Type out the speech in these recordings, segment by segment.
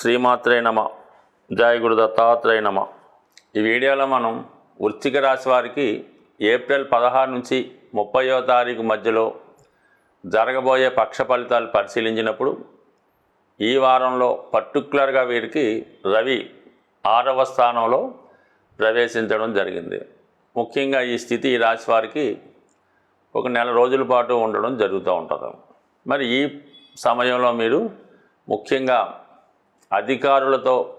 శ్రీమాత్రే నమ జయ గురు దత్తాత్రేయ నమ. ఈ వీడియోలో మనం వృశ్చిక రాశి వారికి ఏప్రిల్ పదహారు నుంచి ముప్పయో తారీఖు మధ్యలో జరగబోయే పక్ష ఫలితాలు పరిశీలించినప్పుడు ఈ వారంలో పర్టికులర్గా వీరికి రవి ఆరవ స్థానంలో ప్రవేశించడం జరిగింది. ముఖ్యంగా ఈ స్థితి ఈ రాశి వారికి ఒక నెల రోజుల పాటు ఉండడం జరుగుతూ ఉంటుంది. మరి ఈ సమయంలో మీరు ముఖ్యంగా అధికారులతో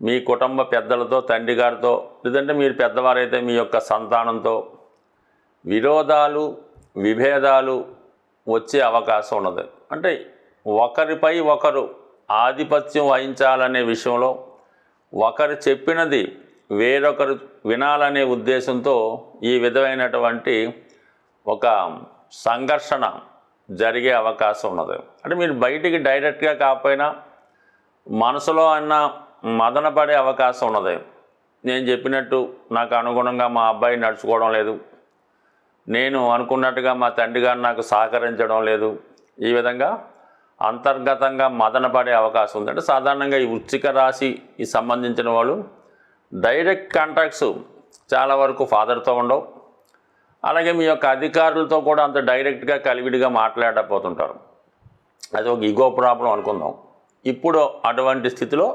మీ కుటుంబ పెద్దలతో తండ్రి గారితో లేదంటే మీరు పెద్దవారైతే మీ యొక్క సంతానంతో విరోధాలు విభేదాలు వచ్చే అవకాశం ఉన్నది. అంటే ఒకరిపై ఒకరు ఆధిపత్యం వహించాలనే విషయంలో ఒకరు చెప్పినది వేరొకరు వినాలనే ఉద్దేశంతో ఈ విధమైనటువంటి ఒక సంఘర్షణ జరిగే అవకాశం ఉన్నది. అంటే మీరు బయటికి డైరెక్ట్గా కాకపోయినా మనసులో అన్న మదన పడే అవకాశం ఉన్నది. నేను చెప్పినట్టు నాకు అనుగుణంగా మా అబ్బాయి నడుచుకోవడం లేదు. నేను అనుకున్నట్టుగా మా తండ్రి గారు నాకు సహకరించడం లేదు. ఈ విధంగా అంతర్గతంగా మదన పడే అవకాశం ఉంది. అంటే సాధారణంగా ఈ వృచ్చిక రాశికి సంబంధించిన వాళ్ళు డైరెక్ట్ కాంటాక్ట్స్ చాలా వరకు ఫాదర్తో ఉండవు. అలాగే మీ యొక్క అధికారులతో కూడా అంత డైరెక్ట్గా కలివిడిగా మాట్లాడకపోతుంటారు. అది ఒక ఈగో ప్రాబ్లం అనుకుందాం. ఇప్పుడు అటువంటి స్థితిలో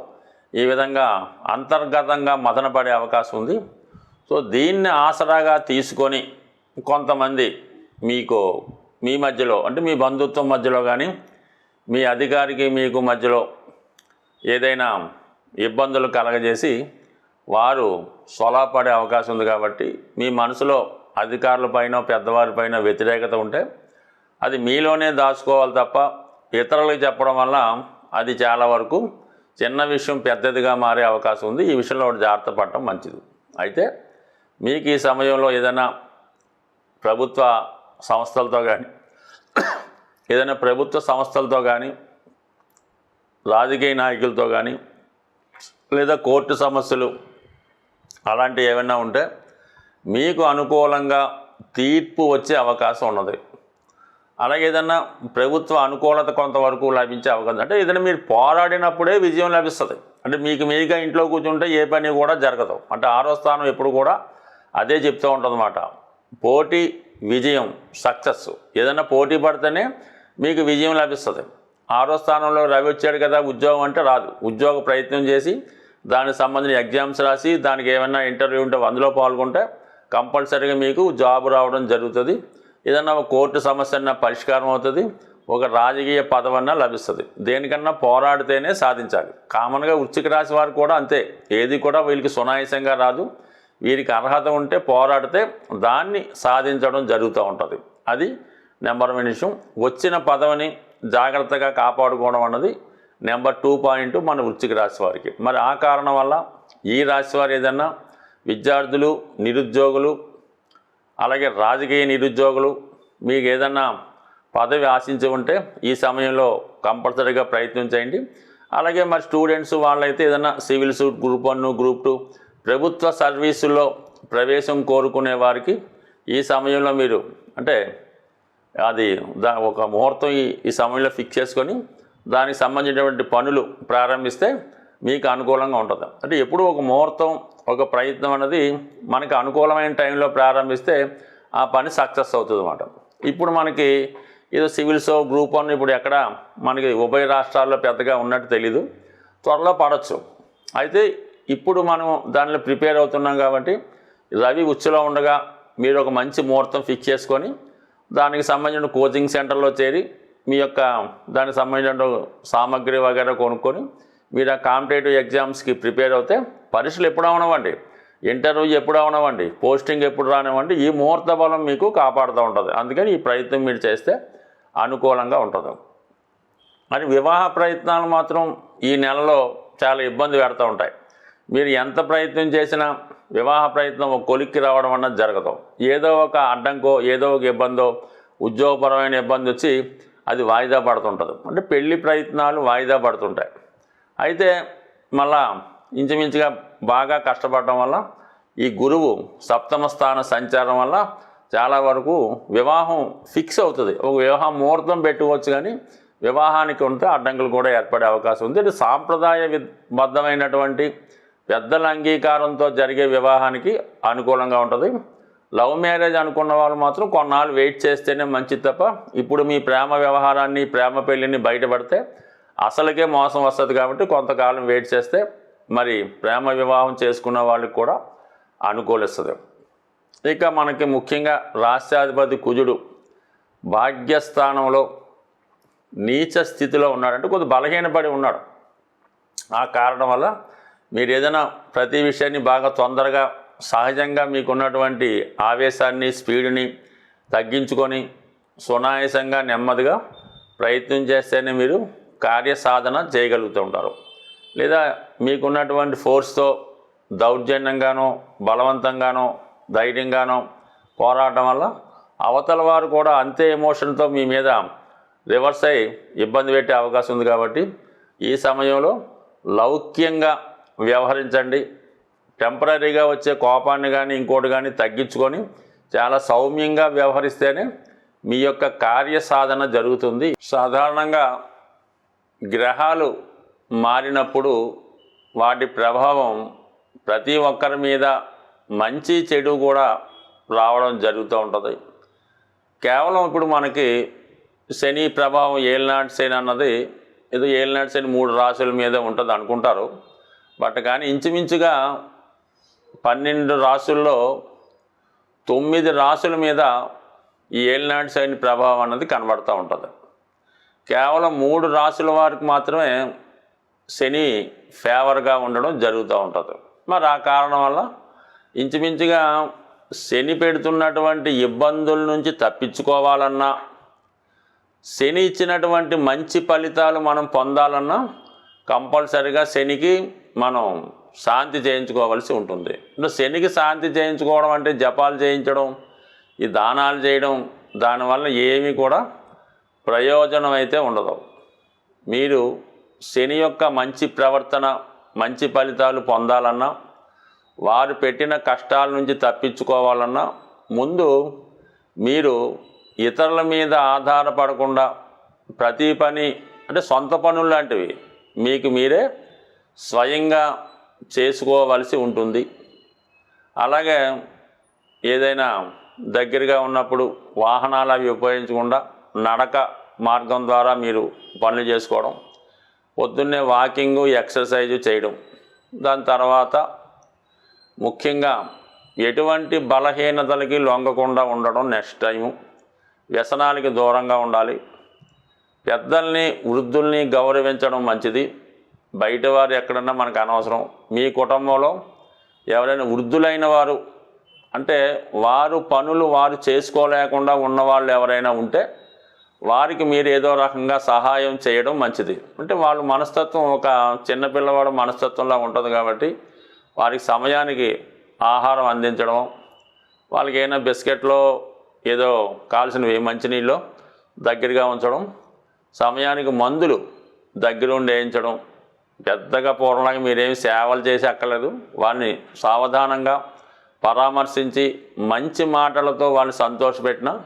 ఈ విధంగా అంతర్గతంగా మదనపడే అవకాశం ఉంది. సో దీన్ని ఆసరాగా తీసుకొని కొంతమంది మీకు మీ మధ్యలో అంటే మీ బంధుత్వం మధ్యలో కానీ మీ అధికారికి మీకు మధ్యలో ఏదైనా ఇబ్బందులు కలగజేసి వారు సొలాపడే అవకాశం ఉంది కాబట్టి మీ మనసులో అధికారులపైన పెద్దవారిపైన వ్యతిరేకత ఉంటే అది మీలోనే దాచుకోవాలి తప్ప ఇతరులకు చెప్పడం వల్ల అది చాలా వరకు చిన్న విషయం పెద్దదిగా మారే అవకాశం ఉంది. ఈ విషయంలో ఒకటి జాగ్రత్త పడటం మంచిది. అయితే మీకు ఈ సమయంలో ఏదైనా ప్రభుత్వ సంస్థలతో కానీ ఏదైనా ప్రభుత్వ సంస్థలతో కానీ రాజకీయ నాయకులతో కానీ లేదా కోర్టు సమస్యలు అలాంటివి ఏమైనా ఉంటే మీకు అనుకూలంగా తీర్పు వచ్చే అవకాశం ఉన్నది. అలాగే ఏదన్నా ప్రభుత్వ అనుకూలత కొంతవరకు లభించే అవకాశం. అంటే ఏదైనా మీరు పోరాడినప్పుడే విజయం లభిస్తుంది. అంటే మీకు మీరుగా ఇంట్లో కూర్చుంటే ఏ పని కూడా జరగదు. అంటే ఆరో స్థానం ఎప్పుడు కూడా అదే చెప్తూ ఉంటుందన్నమాట. పోటీ విజయం సక్సెస్. ఏదైనా పోటీ పడితేనే మీకు విజయం లభిస్తుంది. ఆరో స్థానంలో రవి వచ్చాడు కదా ఉద్యోగం అంటే రాదు. ఉద్యోగ ప్రయత్నం చేసి దానికి సంబంధించిన ఎగ్జామ్స్ రాసి దానికి ఏమైనా ఇంటర్వ్యూ ఉంటే అందులో పాల్గొంటే కంపల్సరీగా మీకు జాబ్ రావడం జరుగుతుంది. ఏదన్నా ఒక కోర్టు సమస్య అన్న పరిష్కారం అవుతుంది ఒక రాజకీయ పదవన్నా లభిస్తుంది. దేనికన్నా పోరాడితేనే సాధించాలి. కామన్గా వృశ్చిక రాశి వారు కూడా అంతే. ఏది కూడా వీళ్ళకి సునాయాసంగా రాదు. వీరికి అర్హత ఉంటే పోరాడితే దాన్ని సాధించడం జరుగుతూ ఉంటుంది. అది నెంబర్ వన్ విషయం వచ్చిన పదవిని జాగ్రత్తగా కాపాడుకోవడం అన్నది నెంబర్ టూ పాయింట్ మన వృశ్చిక రాశి వారికి. మరి ఆ కారణం వల్ల ఈ రాశి వారు ఏదన్నా విద్యార్థులు నిరుద్యోగులు అలాగే రాజకీయ నిరుద్యోగులు మీకు ఏదన్నా పదవి ఆశించి ఉంటే ఈ సమయంలో కంపల్సరీగా ప్రయత్నం చేయండి. అలాగే మరి స్టూడెంట్స్ వాళ్ళైతే ఏదైనా civil suit group one group two ప్రభుత్వ సర్వీసుల్లో ప్రవేశం కోరుకునే వారికి ఈ సమయంలో మీరు అంటే అది దా ఒక ముహూర్తం ఈ ఈ సమయంలో ఫిక్స్ చేసుకొని దానికి సంబంధించినటువంటి పనులు ప్రారంభిస్తే మీకు అనుకూలంగా ఉంటుంది. అంటే ఎప్పుడు ఒక ముహూర్తం ఒక ప్రయత్నం అనేది మనకి అనుకూలమైన టైంలో ప్రారంభిస్తే ఆ పని సక్సెస్ అవుతుంది అన్నమాట ఇప్పుడు మనకి ఏదో సివిల్సో గ్రూప్ వన్ ఇప్పుడు ఎక్కడ మనకి ఉభయ రాష్ట్రాల్లో పెద్దగా ఉన్నట్టు తెలీదు. త్వరలో పడవచ్చు అయితే ఇప్పుడు మనం దానిలో ప్రిపేర్ అవుతున్నాం కాబట్టి రవి ఉచ్చులో ఉండగా మీరు ఒక మంచి ముహూర్తం ఫిక్స్ చేసుకొని దానికి సంబంధించిన కోచింగ్ సెంటర్లో చేరి మీ యొక్క దానికి సంబంధించిన సామాగ్రి వగేరా కొనుక్కొని మీరు ఆ కాంపిటేటివ్ ఎగ్జామ్స్కి ప్రిపేర్ అవుతే పరీక్షలు ఎప్పుడు అవనవండి ఇంటర్వ్యూ ఎప్పుడు అవనవండి పోస్టింగ్ ఎప్పుడు రానివ్వండి. ఈ ముహూర్త బలం మీకు కాపాడుతూ ఉంటుంది. అందుకని ఈ ప్రయత్నం మీరు చేస్తే అనుకూలంగా ఉంటుంది. మరి వివాహ ప్రయత్నాలు మాత్రం ఈ నెలలో చాలా ఇబ్బంది పెడతూ ఉంటాయి. మీరు ఎంత ప్రయత్నం చేసినా వివాహ ప్రయత్నం ఒక కొలిక్కి రావడం అన్నది జరగదు. ఏదో ఒక అడ్డంకో ఏదో ఒక ఇబ్బందో ఉద్యోగపరమైన ఇబ్బంది వచ్చి అది వాయిదా పడుతుంటుంది. అంటే పెళ్ళి ప్రయత్నాలు వాయిదా పడుతుంటాయి. అయితే మళ్ళా ఇంచుమించుగా బాగా కష్టపడటం వల్ల ఈ గురువు సప్తమ స్థాన సంచారం వల్ల చాలా వరకు వివాహం ఫిక్స్ అవుతుంది. ఒక వివాహం ముహూర్తం పెట్టుకోవచ్చు కానీ వివాహానికి ఉంటే అడ్డంకులు కూడా ఏర్పడే అవకాశం ఉంది. అంటే సాంప్రదాయ బద్ధమైనటువంటి పెద్దల అంగీకారంతో జరిగే వివాహానికి అనుకూలంగా ఉంటుంది. లవ్ మ్యారేజ్ అనుకున్న వాళ్ళు మాత్రం కొన్నాళ్ళు వెయిట్ చేస్తేనే మంచిది తప్ప ఇప్పుడు మీ ప్రేమ వ్యవహారాన్ని ప్రేమ పెళ్ళిని బయటపడితే అసలుకే మోసం వస్తుంది కాబట్టి కొంతకాలం వెయిట్ చేస్తే మరి ప్రేమ వివాహం చేసుకున్న వాళ్ళకి కూడా అనుకూలిస్తుంది. ఇక మనకి ముఖ్యంగా రాష్ట్రాధిపతి కుజుడు భాగ్యస్థానంలో నీచ స్థితిలో ఉన్నాడంటే కొద్ది బలహీనపడి ఉన్నాడు. ఆ కారణం వల్ల మీరు ఏదైనా ప్రతి విషయాన్ని బాగా తొందరగా సహజంగా మీకున్నటువంటి ఆవేశాన్ని స్పీడ్ని తగ్గించుకొని సునాయాసంగా నెమ్మదిగా ప్రయత్నం చేస్తేనే మీరు కార్యసాధన చేయగలుగుతూ ఉంటారు. లేదా మీకున్నటువంటి ఫోర్స్తో దౌర్జన్యంగానో బలవంతంగానో ధైర్యంగానో పోరాటం వల్ల అవతల వారు కూడా అంతే ఎమోషన్తో మీ మీద రివర్స్ అయ్యి ఇబ్బంది పెట్టే అవకాశం ఉంది కాబట్టి ఈ సమయంలో లౌక్యంగా వ్యవహరించండి. టెంపరీగా వచ్చే కోపాన్ని కానీ ఇంకోటి కానీ తగ్గించుకొని చాలా సౌమ్యంగా వ్యవహరిస్తేనే మీ యొక్క కార్యసాధన జరుగుతుంది. సాధారణంగా గ్రహాలు మారినప్పుడు వాటి ప్రభావం ప్రతి ఒక్కరి మీద మంచి చెడు కూడా రావడం జరుగుతూ ఉంటుంది. కేవలం ఇప్పుడు మనకి శని ప్రభావం ఏలినాటి శని అన్నది ఏదో ఏలినాటి శని మూడు రాశుల మీద ఉంటుంది అనుకుంటారు. బట్ కానీ ఇంచుమించుగా పన్నెండు రాశుల్లో తొమ్మిది రాశుల మీద ఈ ఏలినాటి శని ప్రభావం అన్నది కనబడుతూ ఉంటుంది. కేవలం మూడు రాశుల వారికి మాత్రమే శని ఫేవర్గా ఉండడం జరుగుతూ ఉంటుంది. మరి ఆ కారణం వల్ల ఇంచుమించుగా శని పెడుతున్నటువంటి ఇబ్బందుల నుంచి తప్పించుకోవాలన్నా శని ఇచ్చినటువంటి మంచి ఫలితాలు మనం పొందాలన్నా కంపల్సరిగా శనికి మనం శాంతి చేయించుకోవలసి ఉంటుంది. అంటే శనికి శాంతి చేయించుకోవడం అంటే జపాలు చేయించడం ఈ దానాలు చేయడం దానివల్ల ఏమీ కూడా ప్రయోజనం అయితే ఉండదు. మీరు శని యొక్క మంచి ప్రవర్తన మంచి ఫలితాలు పొందాలన్నా వారు పెట్టిన కష్టాల నుంచి తప్పించుకోవాలన్నా ముందు మీరు ఇతరుల మీద ఆధారపడకుండా ప్రతి పని అంటే సొంత పనులు లాంటివి మీకు మీరే స్వయంగా చేసుకోవలసి ఉంటుంది. అలాగే ఏదైనా దగ్గరగా ఉన్నప్పుడు వాహనాలు అవి ఉపయోగించకుండా నడక మార్గం ద్వారా మీరు పనులు చేసుకోవడం పొద్దున్నే వాకింగు ఎక్సర్సైజు చేయడం. దాని తర్వాత ముఖ్యంగా ఎటువంటి బలహీనతలకి లొంగకుండా ఉండడం నెక్స్ట్ టైము. వ్యసనాలకి దూరంగా ఉండాలి. పెద్దల్ని వృద్ధుల్ని గౌరవించడం మంచిది. బయట వారు ఎక్కడన్నా మనకు అనవసరం. మీ కుటుంబంలో ఎవరైనా వృద్ధులైన వారు అంటే వారు పనులు వారు చేసుకోలేకుండా ఉన్నవాళ్ళు ఎవరైనా ఉంటే వారికి మీరు ఏదో రకంగా సహాయం చేయడం మంచిది. అంటే వాళ్ళ మనస్తత్వం ఒక చిన్నపిల్లవాడు మనస్తత్వంలా ఉంటుంది కాబట్టి వారికి సమయానికి ఆహారం అందించడం వాళ్ళకి ఏమైనా బిస్కెట్లో ఏదో కావాల్సినవి మంచినీళ్ళు దగ్గరగా ఉంచడం సమయానికి మందులు దగ్గరుండి వేయించడం పెద్దగా పూర్ణంగా మీరేమి సేవలు చేసి అక్కర్లేదు. వారిని సావధానంగా పరామర్శించి మంచి మాటలతో వాళ్ళని సంతోషపెట్టిన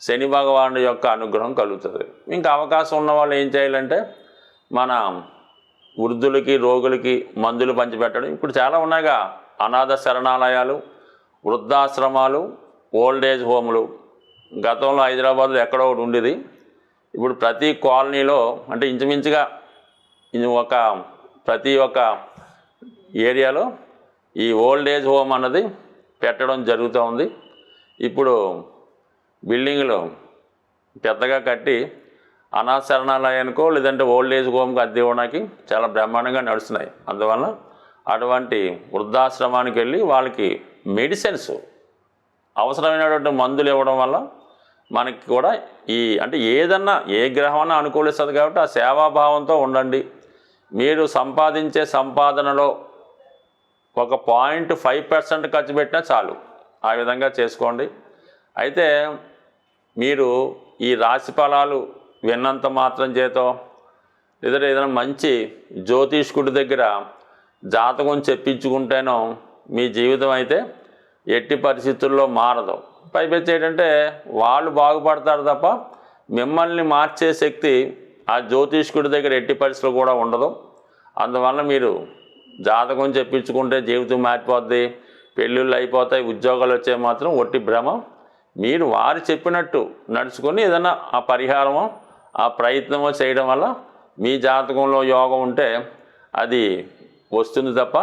శని భగవానుడి యొక్క అనుగ్రహం కలుగుతుంది. ఇంకా అవకాశం ఉన్న వాళ్ళు ఏం చేయాలంటే మన వృద్ధులకి రోగులకి మందులు పంచిపెట్టడం. ఇప్పుడు చాలా ఉన్నాయిగా. అనాథ శరణాలయాలు వృద్ధాశ్రమాలు ఓల్డ్ ఏజ్ హోములు. గతంలో హైదరాబాద్లో ఎక్కడో ఒకటి ఉండేది. ఇప్పుడు ప్రతి కాలనీలో అంటే ఇంచుమించుగా ఇది ఒక ప్రతి ఒక్క ఏరియాలో ఈ ఓల్డ్ ఏజ్ హోమ్ అన్నది పెట్టడం జరుగుతూ ఉంది. ఇప్పుడు బిల్డింగ్లు పెద్దగా కట్టి అనాథ శరణాలయానికో లేదంటే ఓల్డ్ ఏజ్ హోమ్కి అద్దె ఇవ్వడానికి చాలా బ్రహ్మాండంగా నడుస్తున్నాయి. అందువల్ల అటువంటి వృద్ధాశ్రమానికి వెళ్ళి వాళ్ళకి మెడిసిన్స్ అవసరమైనటువంటి మందులు ఇవ్వడం వల్ల మనకి కూడా ఈ అంటే ఏదన్నా ఏ గ్రహమన్నా అనుకూలిస్తుంది కాబట్టి ఆ సేవాభావంతో ఉండండి. మీరు సంపాదించే సంపాదనలో ఒక పాయింట్ ఫైవ్ పర్సెంట్ ఖర్చు పెట్టినా చాలు. ఆ విధంగా చేసుకోండి. అయితే మీరు ఈ రాశి ఫలాలు విన్నంత మాత్రం చేతో లేదా ఏదైనా మంచి జ్యోతిష్కుడి దగ్గర జాతకం చెప్పించుకుంటేనో మీ జీవితం అయితే ఎట్టి పరిస్థితుల్లో మారదు. పైపెచ్చి ఏంటంటే వాళ్ళు బాగుపడతారు తప్ప మిమ్మల్ని మార్చే శక్తి ఆ జ్యోతిష్కుడి దగ్గర ఎట్టి పరిస్థితులు కూడా ఉండదు. అందువల్ల మీరు జాతకం చెప్పించుకుంటే జీవితం మారిపోద్ది పెళ్ళిళ్ళు అయిపోతాయి ఉద్యోగాలు వచ్చే మాత్రం ఒట్టి భ్రమ మీరు వారు చెప్పినట్టు నడుచుకొని ఏదైనా ఆ పరిహారమో ఆ ప్రయత్నమో చేయడం వల్ల మీ జాతకంలో యోగం ఉంటే అది వస్తుంది తప్ప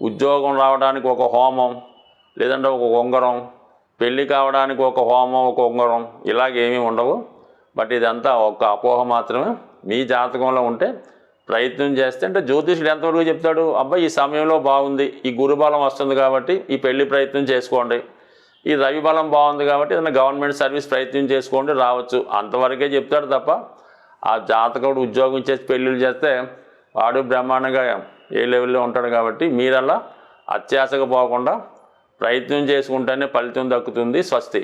ఉద్యోగం రావడానికి ఒక హోమం లేదంటే ఒక ఉంగరం పెళ్ళి కావడానికి ఒక హోమం ఒక ఉంగరం ఇలాగేమీ ఉండవు. బట్ ఇదంతా ఒక అపోహ మాత్రమే. మీ జాతకంలో ఉంటే ప్రయత్నం చేస్తే అంటే జ్యోతిషుడు ఎంతవరకు చెప్తాడు? అబ్బాయి ఈ సమయంలో బాగుంది ఈ గురుబలం వస్తుంది కాబట్టి ఈ పెళ్ళి ప్రయత్నం చేసుకోండి. ఈ రవి బలం బాగుంది కాబట్టి ఏదైనా గవర్నమెంట్ సర్వీస్ ప్రయత్నం చేసుకోండి రావచ్చు. అంతవరకే చెప్తాడు తప్ప ఆ జాతకుడు ఉద్యోగం చేసి పెళ్ళిళ్ళు చేస్తే వాడు బ్రహ్మాండంగా ఏ లెవెల్లో ఉంటాడు కాబట్టి మీరలా అత్యాశగా పోకుండా ప్రయత్నం చేసుకుంటేనే ఫలితం దక్కుతుంది స్వస్తి.